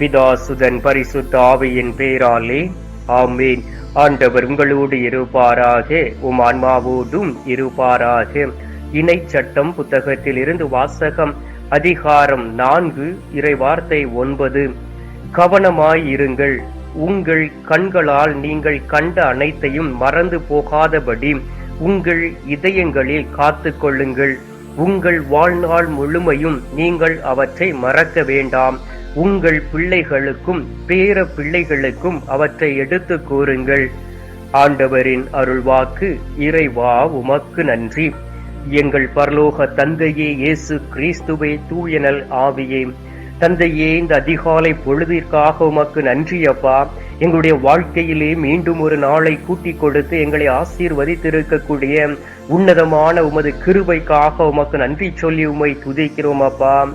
பிதாசுதன் பரிசுத்த ஆவியின் பேராலே ஆமீன். ஆண்டவர் உங்களோடு இருப்பாராக உம் ஆன்மாவோடும் இருப்பாராக. இணை சட்டம் புத்தகத்தில் இருந்து வாசகம் அதிகாரம் நான்கு இறை வார்த்தை ஒன்பது. கவனமாய் இருங்கள். உங்கள் கண்களால் நீங்கள் கண்ட அனைத்தையும் மறந்து போகாதபடி உங்கள் இதயங்களில் காத்து கொள்ளுங்கள். உங்கள் வாழ்நாள் முழுமையும் நீங்கள் அவற்றை மறக்க வேண்டாம். உங்கள் பிள்ளைகளுக்கும் பேர பிள்ளைகளுக்கும் அவற்றை எடுத்து கூறுங்கள். ஆண்டவரின் அருள்வாக்கு இறைவா உமக்கு நன்றி. எங்கள் பரலோக தந்தையே இயேசு கிறிஸ்துவே தூயனல் ஆவியே. தந்தையே இந்த அதிகாலை பொழுதிற்காக உமக்கு நன்றி அப்பா. எங்களுடைய வாழ்க்கையிலே மீண்டும் ஒரு நாளை கூட்டிக் கொடுத்து எங்களை ஆசீர்வதித்திருக்கக்கூடிய உன்னதமான உமது கிருபைக்காக உமக்கு நன்றி சொல்லி உமை துதிக்கிறோம் அப்பா.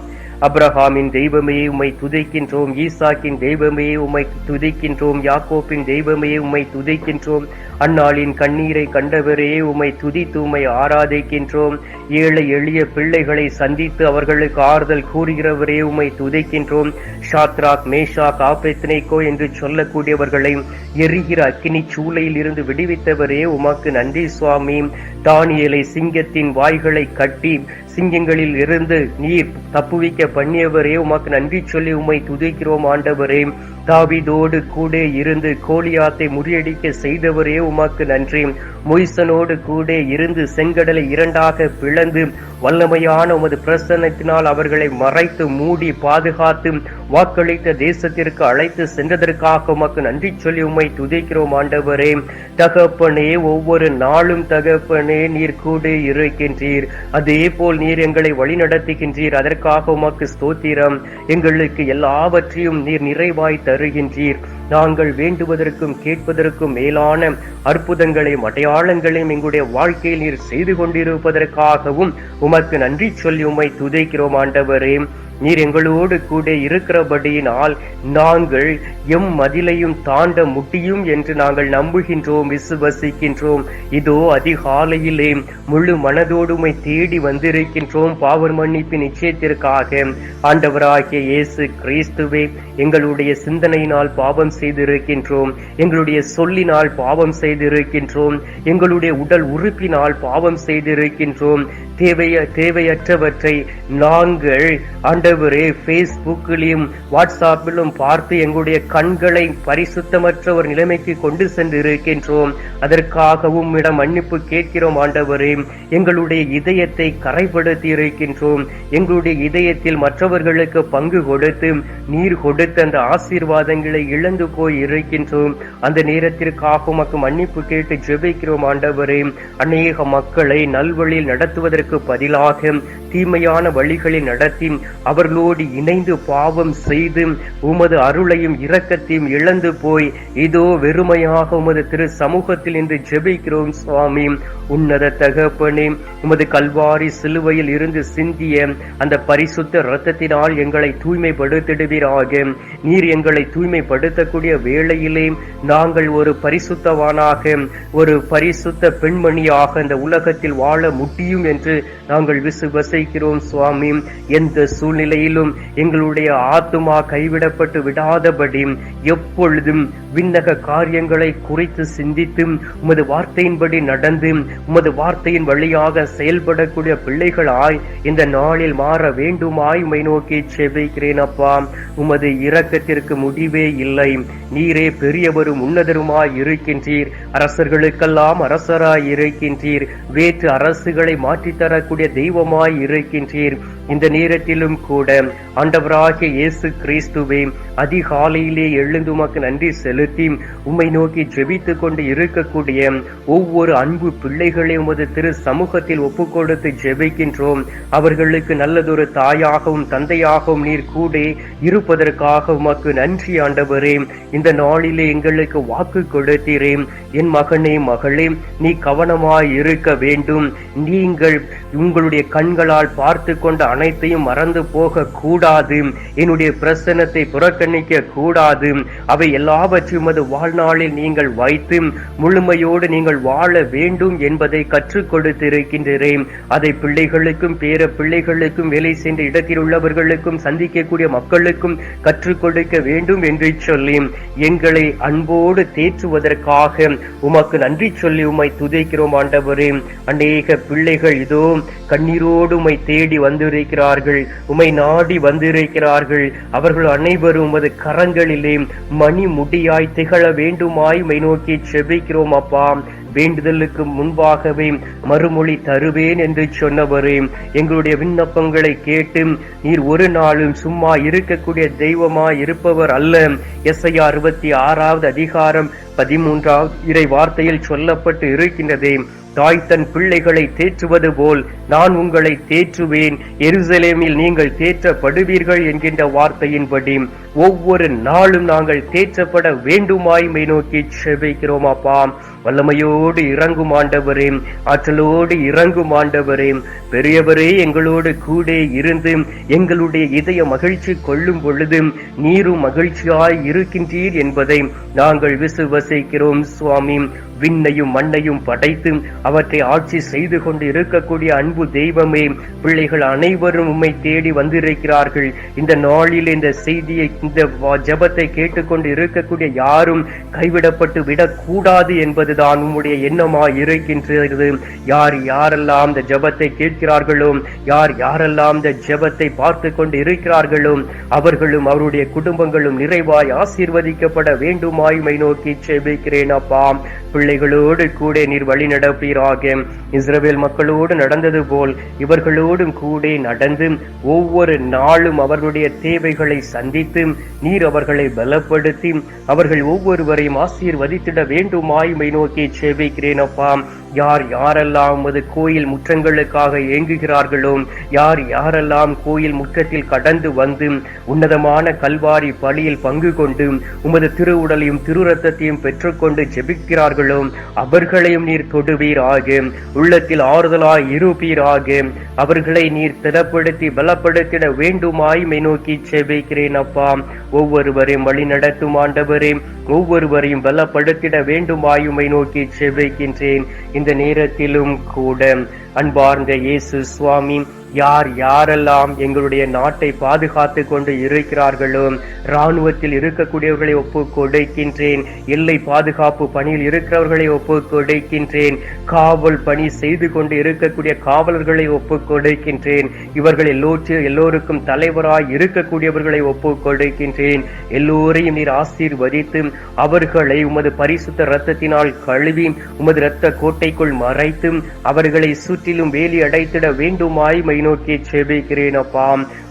அப்ரஹாமின் தெய்வமே உம்மை துதிக்கின்றோம். ஈசாக்கின் தெய்வமே உம்மை துதிக்கின்றோம். யாக்கோப்பின் தெய்வமே உம்மை துதிக்கின்றோம். அந்நாளின் கண்ணீரை கண்டவரே உம்மை துதித்து உம்மை ஆராதிக்கின்றோம். ஏழை எளிய பிள்ளைகளை சந்தித்து அவர்களுக்கு ஆறுதல் கூறுகிறவரே உம்மை துதிக்கின்றோம். ஷாத்ராக் மேஷாக் ஆபெத்னேகோ என்று சொல்லக்கூடியவர்களை எரிகிற அக்கினி சூளையில் இருந்து விடுவித்தவரே உமக்கு நன்றி சுவாமி. தானியலை சிங்கத்தின் வாய்களை கட்டி சிங்கங்களில் இருந்து நீர் தப்புவிக்க பண்ணியவரே உமக்கு நன்றி சொல்லி உம்மை துதிக்கிறோம் ஆண்டவரே. தாவிதோடு கூட இருந்து கோலியாத்தை முறியடிக்க செய்தவரே உமக்கு நன்றி. மொய்சனோடு கூட இருந்து செங்கடலை இரண்டாக பிளந்து வல்லமையான உமது பிரசன்னத்தினால் அவர்களை மறைத்து மூடி பாதுகாத்து வாக்களித்த தேசத்திற்கு அழைத்து சென்றதற்காக உமக்கு நன்றி சொல்லி உம்மை துதிக்கிறோம் ஆண்டவரே. தகப்பனே ஒவ்வொரு நாளும் தகப்பனே நீர் கூட இருக்கின்றீர். அதே போல் நீர் எங்களை வழிநடத்துகின்றீர். அதற்காக உமக்கு ஸ்தோத்திரம். எங்களுக்கு எல்லாவற்றையும் நீர் நிறைவாய் தருகின்றீர். நாங்கள் வேண்டுவதற்கும் கேட்பதற்கும் மேலான அற்புதங்களையும் அடையாளங்களையும் எங்களுடைய வாழ்க்கையில் நீர் செய்து கொண்டிருப்பதற்காகவும் உமக்கு நன்றி சொல்லி உம்மை துதைக்கிறோம் ஆண்டவரே. நீர் எங்களோடு கூட இருக்கிறபடியினால் நாங்கள் எம் மதிலையும் தாண்ட முடியும் என்று நாங்கள் நம்புகின்றோம் விசுவசிக்கின்றோம். இதோ அதிகாலையிலே முழு மனதோடுமை தேடி வந்திருக்கின்றோம் பாவர் மன்னிப்பு நிச்சயத்திற்காக. ஆண்டவராகிய இயேசு கிறிஸ்துவே எங்களுடைய சிந்தனையினால் பாவம் செய்திருக்கின்றோம் எங்களுடைய சொல்லினால் பாவம் செய்திருக்கின்றோம் எங்களுடைய உடல் உறுப்பினால் பாவம் செய்திருக்கின்றோம். தேவைய தேவையற்றவற்றை நாங்கள் ஆண்டவரே ஃபேஸ்புக்கிலும் வாட்ஸ்அப்பிலும் பார்த்து எங்களுடைய கண்களை பரிசுத்தமற்ற ஒரு நிலைமைக்கு கொண்டு சென்று இருக்கின்றோம் அதற்காகவும் இடம் மன்னிப்பு கேட்கிறோம் ஆண்டவரே. எங்களுடைய இதயத்தை கரைப்படுத்தி இருக்கின்றோம் எங்களுடைய இதயத்தில் மற்றவர்களுக்கு பங்கு கொடுத்து நீர் கொடுத்து அந்த ஆசீர்வாதங்களை இழந்து போய் இருக்கின்றோம் அந்த நேரத்திற்காக உமக்கு மன்னிப்பு கேட்டு ஜெபிக்கிறோம் ஆண்டவரே. அநேக மக்களை நல்வழியில் நடத்துவதற்கு பதிலாக தீமையான வழிகளில் நடத்தி அவர்களோடு இணைந்து பாவம் செய்து உமது அருளையும் இரக்கத்தையும் இழந்து போய் இதோ வெறுமையாக உமது திரு சமூகத்தில் இன்று ஜெபிக்கிறோம் சுவாமி. உன்னத தகப்பனே உமது கல்வாரி சிலுவையில் இருந்து சிந்திய அந்த பரிசுத்த இரத்தத்தினால் எங்களை தூய்மைப்படுத்திடுவீராக. நீர் எங்களை தூய்மைப்படுத்தக்கூடிய வேளையிலே நாங்கள் ஒரு பரிசுத்தவானாக ஒரு பரிசுத்த பெண்மணியாக இந்த உலகத்தில் வாழ முடியும் என்று என்று நாங்கள் விசுவசிக்கிறோம் சுவாமி. எந்த சூழ்நிலையிலும் எங்களுடைய ஆத்துமா கைவிடப்பட்டு விடாதபடி எப்பொழுதும் விண்ணக காரியங்களை குறித்து சிந்தித்து உமது வார்த்தையின்படி நடந்து உமது வார்த்தையின் வழியாக செயல்படக்கூடிய பிள்ளைகளாய் இந்த நாளில் மாற வேண்டுமாய் உமை நோக்கி செவிக்கிறேன் அப்பா. உமது இரக்கத்திற்கு முடிவே இல்லை. நீரே பெரியவரும் உன்னதருமாய் இருக்கின்றீர். அரசர்களுக்கெல்லாம் அரசராய் இருக்கின்றீர். வேற்று அரசுகளை மாற்றித்த தரக்கூடிய தெய்வமாய் இருக்கின்றீர். இந்த நேரத்திலும் கூட ஆண்டவராகிய இயேசு கிறிஸ்துவே அதிகாலையிலே எழுந்து உமக்கு நன்றி செலுத்தி உம்மை நோக்கி ஜெபித்து கொண்டு இருக்கக்கூடிய ஒவ்வொரு அன்பு பிள்ளைகளை உமது திரு சமூகத்தில் ஒப்பு கொடுத்து ஜெபிக்கின்றோம். அவர்களுக்கு நல்லதொரு தாயாகவும் தந்தையாகவும் நீர் கூட இருப்பதற்காக உமக்கு நன்றி ஆண்டவரே. இந்த நாளிலே எங்களுக்கு வாக்கு கொடுத்தீரே. என் மகனே மகளே நீ கவனமாய் இருக்க வேண்டும். நீங்கள் உங்களுடைய கண்களால் பார்த்து கொண்ட அனைத்தையும் மறந்து போக கூடாது என்னுடைய பிரசன்னத்தை புறக்கணிக்க கூடாது அவை எல்லாவற்றையும் அது வாழ்நாளில் நீங்கள் வைத்து முழுமையோடு நீங்கள் வாழ வேண்டும் என்பதை கற்றுக் கொடுத்திருக்கின்றேன். அதை பிள்ளைகளுக்கும் பேர பிள்ளைகளுக்கும் வேலை சென்ற இடத்தில் உள்ளவர்களுக்கும் சந்திக்கக்கூடிய மக்களுக்கும் கற்றுக் கொடுக்க வேண்டும் என்று சொல்லி எங்களை அன்போடு தேற்றுவதற்காக உமக்கு நன்றி சொல்லி உம்மை துதைக்கிறோம் ஆண்டவரே. அநேக பிள்ளைகள் இதோ கண்ணீரோடு உமை தேடி வந்திருக்கிறார்கள். உமை நாடி வந்திருக்கிறார்கள். அவர்கள் அனைவரும் உமது கரங்களிலே மணி முடியாய் திகழ வேண்டுமாய் உமை நோக்கி செபிக்கிறோம் அப்பா. வேண்டுதலுக்கு முன்பாகவே மறுமொழி தருவேன் என்று சொன்னவரே. எங்களுடைய விண்ணப்பங்களை கேட்டு நீர் ஒரு நாளும் சும்மா இருக்கக்கூடிய தெய்வமா இருப்பவர் அல்ல. எஸ்ஐயா அறுபத்தி ஆறாவது அதிகாரம் பதிமூன்றாவது இறை வார்த்தையில் சொல்லப்பட்டு இருக்கின்றதே. தாய் தன் பிள்ளைகளை தேற்றுவது போல் நான் உங்களை தேற்றுவேன். எருசலேமில் நீங்கள் தேற்றப்படுவீர்கள் என்கின்ற வார்த்தையின்படி ஒவ்வொரு நாளும் நாங்கள் தேற்றப்பட வேண்டுமாய் மை நோக்கி செபிக்கிறோம் அப்பா. வல்லமையோடு இறங்கும் ஆண்டவரே. ஆற்றலோடு இறங்கும் ஆண்டவரே. பெரியவரே எங்களோடு கூட இருந்து எங்களுடைய இதய மகிழ்ச்சி கொள்ளும் பொழுது நீரும் மகிழ்ச்சியாய் இருக்கின்றீர் என்பதை நாங்கள் விசுவசிக்கிறோம் சுவாமி. விண்ணையும் மண்ணையும் படைத்து அவற்றை ஆட்சி செய்து கொண்டு இருக்கக்கூடிய அன்பு தெய்வமே பிள்ளைகள் அனைவரும் உம்மை தேடி வந்திருக்கிறார்கள். இந்த நாளில் இந்த செய்தியை இந்த ஜபத்தை ஜெபத்தை கேட்டுக்கொண்டு இருக்கக்கூடிய யாரும் கைவிடப்பட்டு விடக்கூடாது என்பதுதான் உம்முடைய எண்ணமாய் இருக்கின்றது யார் யாரெல்லாம் இந்த ஜெபத்தை கேட்கிறார்களோ யார் யாரெல்லாம் இந்த ஜெபத்தை பார்த்து கொண்டு இருக்கிறார்களோ அவர்களும் அவருடைய குடும்பங்களும் நிறைவாய் ஆசீர்வதிக்கப்பட வேண்டுமாய் மை நோக்கி செபிக்கிறேன் அப்பா. பிள்ளைகளோடு கூட நீர் வழி நடப்பீராக. இஸ்ரவேல் மக்களோடு நடந்தது போல் இவர்களோடும் கூட நடந்து ஒவ்வொரு நாளும் அவர்களுடைய தேவைகளை சந்தித்து நீர் அவர்களை பலப்படுத்தி அவர்கள் ஒவ்வொருவரையும் ஆசீர்வதித்திட வேண்டுமாய் மை நோக்கி செபிக்கிறேன் அப்பா யார் யாரெல்லாம் உமது கோயில் முற்றங்களுக்காக ஏங்குகிறார்களோ யார் யாரெல்லாம் கோயில் முற்றத்தில் கடந்து வந்து உன்னதமான கல்வாரி பலியில் பங்கு கொண்டு உமது திருவுடலையும் திருரத்தத்தையும் பெற்றுக்கொண்டு ஜெபிக்கிறார்களோ அவர்களையும் நீர் தொடுவீராக. உள்ளத்தில் ஆறுதலாய் இருப்பீராக. அவர்களை நீர் திடப்படுத்தி பலப்படுத்திட வேண்டுமாய் மை நோக்கி செபிக்கிறேன் அப்பா. ஒவ்வொருவரையும் வழி நடத்தும் ஆண்டவரே ஒவ்வொருவரையும் பலப்படுத்திட வேண்டுமாயுமை நோக்கி செபிக்கின்றேன் இந்த நேரத்திலும் கூட அன்பார்ந்த இயேசு சுவாமி யார் யாரெல்லாம் எங்களுடைய நாட்டை பாதுகாத்து கொண்டு இருக்கிறார்களோ இராணுவத்தில் இருக்கக்கூடியவர்களை ஒப்பு கொடுக்கின்றேன் எல்லை பாதுகாப்பு பணியில் இருக்கிறவர்களை ஒப்பு கொடுக்கின்றேன் காவல் பணி செய்து கொண்டு இருக்கக்கூடிய காவலர்களை ஒப்பு கொடுக்கின்றேன் இவர்கள் எல்லோற்று எல்லோருக்கும் தலைவராய் இருக்கக்கூடியவர்களை ஒப்பு கொடுக்கின்றேன். எல்லோரையும் நீர் ஆசீர்வதித்து அவர்களை உமது பரிசுத்த இரத்தத்தினால் கழுவி உமது இரத்த கோட்டைக்குள் மறைத்து அவர்களை சுற்றிலும் வேலி அடைத்திட வேண்டுமாய் மை நோக்கி செபிக்கிறேன் அப்பா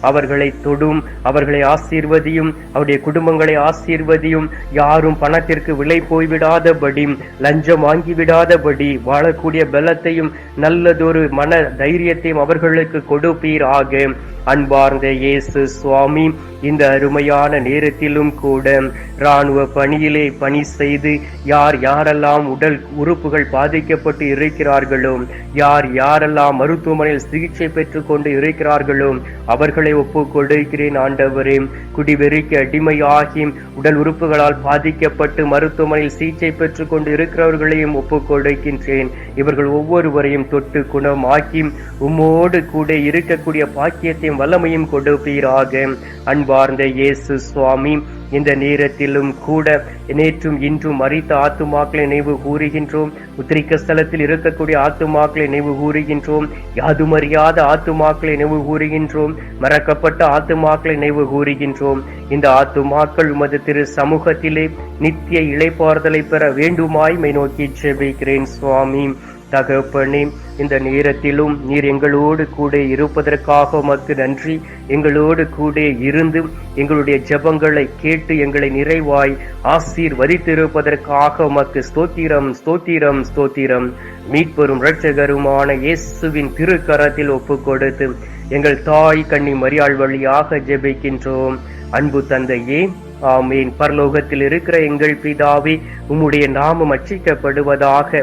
அவர்களை தொடும் அவர்களை ஆசீர்வதியும் அவருடைய குடும்பங்களை ஆசீர்வதியும். யாரும் பணத்திற்கு விலை போய்விடாதபடி லஞ்சம் வாங்கி விடாதபடி வாழக்கூடிய பலத்தையும் நல்லதொரு மன தைரியத்தையும் அவர்களுக்கு கொடுப்பீராக. அன்பார்ந்த இயேசு சுவாமி இந்த அருமையான நேரத்திலும் கூட ராணுவ பணியிலே பணி செய்து யார் யாரெல்லாம் உடல் உறுப்புகள் பாதிக்கப்பட்டு இருக்கிறார்களோ யார் யாரெல்லாம் மருத்துவமனையில் சிகிச்சை பெற்றுக் கொண்டு இருக்கிறார்களோ அவர்களை ஒப்பு ஆண்டவரே. குடிவெறிக்கு அடிமையாகி உடல் உறுப்புகளால் பாதிக்கப்பட்டு மருத்துவமனையில் சிகிச்சை பெற்றுக் கொண்டு இருக்கிறவர்களையும் ஒப்பு இவர்கள் ஒவ்வொருவரையும் தொட்டு குணமாக்கி உம்மோடு கூட இருக்கக்கூடிய பாக்கியத்தை பாக்கியத்தையும் வல்லமையும் கொடுப்பீராக. அன்பார்ந்த இயேசு சுவாமி இந்த நேரத்திலும் கூட நேற்றும் இன்றும் மறித்த ஆத்துமாக்களை நினைவு கூறுகின்றோம். உத்திரிக்க ஸ்தலத்தில் இருக்கக்கூடிய ஆத்துமாக்களை நினைவு கூறுகின்றோம். யாதுமறியாத ஆத்துமாக்களை நினைவு கூறுகின்றோம். மறக்கப்பட்ட ஆத்துமாக்களை நினைவு கூறுகின்றோம். இந்த ஆத்துமாக்கள் உமது திரு சமூகத்திலே நித்திய இளைப்பாறுதலை பெற வேண்டுமாய் மை நோக்கி செபிக்கிறேன் சுவாமி. தகப்பனே இந்த நேரத்திலும் நீர் எங்களோடு கூட இருப்பதற்காக உமக்கு நன்றி. எங்களோடு கூட இருந்து எங்களுடைய ஜபங்களை கேட்டு எங்களை நிறைவாய் ஆசீர்வதித்திருப்பதற்காக உமக்கு ஸ்தோத்திரம் ஸ்தோத்திரம் ஸ்தோத்திரம். மீட்பெரும் இரட்சகருமான இயேசுவின் திருக்கரத்தில் ஒப்பு கொடுத்து எங்கள் தாய் கண்ணி மரியாள் வழியாக ஜெபிக்கின்றோம். அன்பு தந்தையே ஆமீன். பரலோகத்தில் இருக்கிற எங்கள் பிதாவே உம்முடைய நாமம் அச்சிக்கப்படுவதாக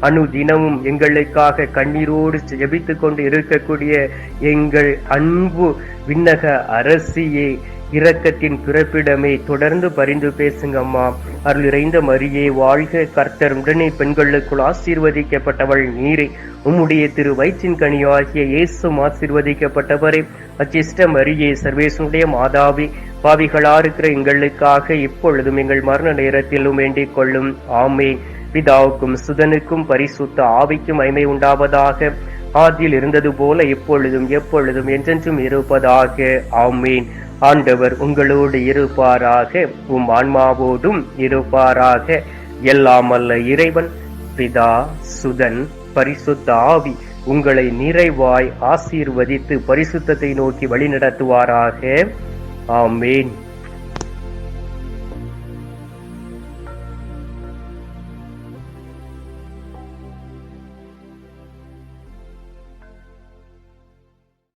அணு தினமும் எங்களுக்காக கண்ணீரோடு ஜெபித்துக் கொண்டு இருக்கக்கூடிய எங்கள் அன்பு விண்ணக அரசியே இரக்கத்தின் பிறப்பிடமே தொடர்ந்து பரிந்து பேசுங்கம்மா. அருள் இறைந்த மரியே வாழ்க கர்த்தர். உடனே பெண்களுக்குள் ஆசீர்வதிக்கப்பட்டவள் நீரே. உம்முடைய திரு வயிற்றின் கனியாகிய இயேசும் ஆசீர்வதிக்கப்பட்டவரே. அச்சிஷ்ட மரியே சர்வேசனுடைய மாதாவி பாவிகளா இருக்கிற எங்களுக்காக இப்பொழுதும் எங்கள் மரண நேரத்திலும் வேண்டிக் கொள்ளும். ஆமே பிதாவுக்கும் சுதனுக்கும் பரிசுத்த ஆவிக்கும் ஐமை உண்டாவதாக ஆதியில் இருந்தது போல எப்பொழுதும் எப்பொழுதும் என்றென்றும் இருப்பதாக. ஆமேன். ஆண்டவர் உங்களோடு இருப்பாராக உம் ஆன்மாவோடும் இருப்பாராக. எல்லாம் அல்ல இறைவன் பிதா சுதன் பரிசுத்த ஆவி உங்களை நிறைவாய் ஆசீர்வதித்து பரிசுத்தத்தை நோக்கி வழிநடத்துவாராக. ஆமேன்.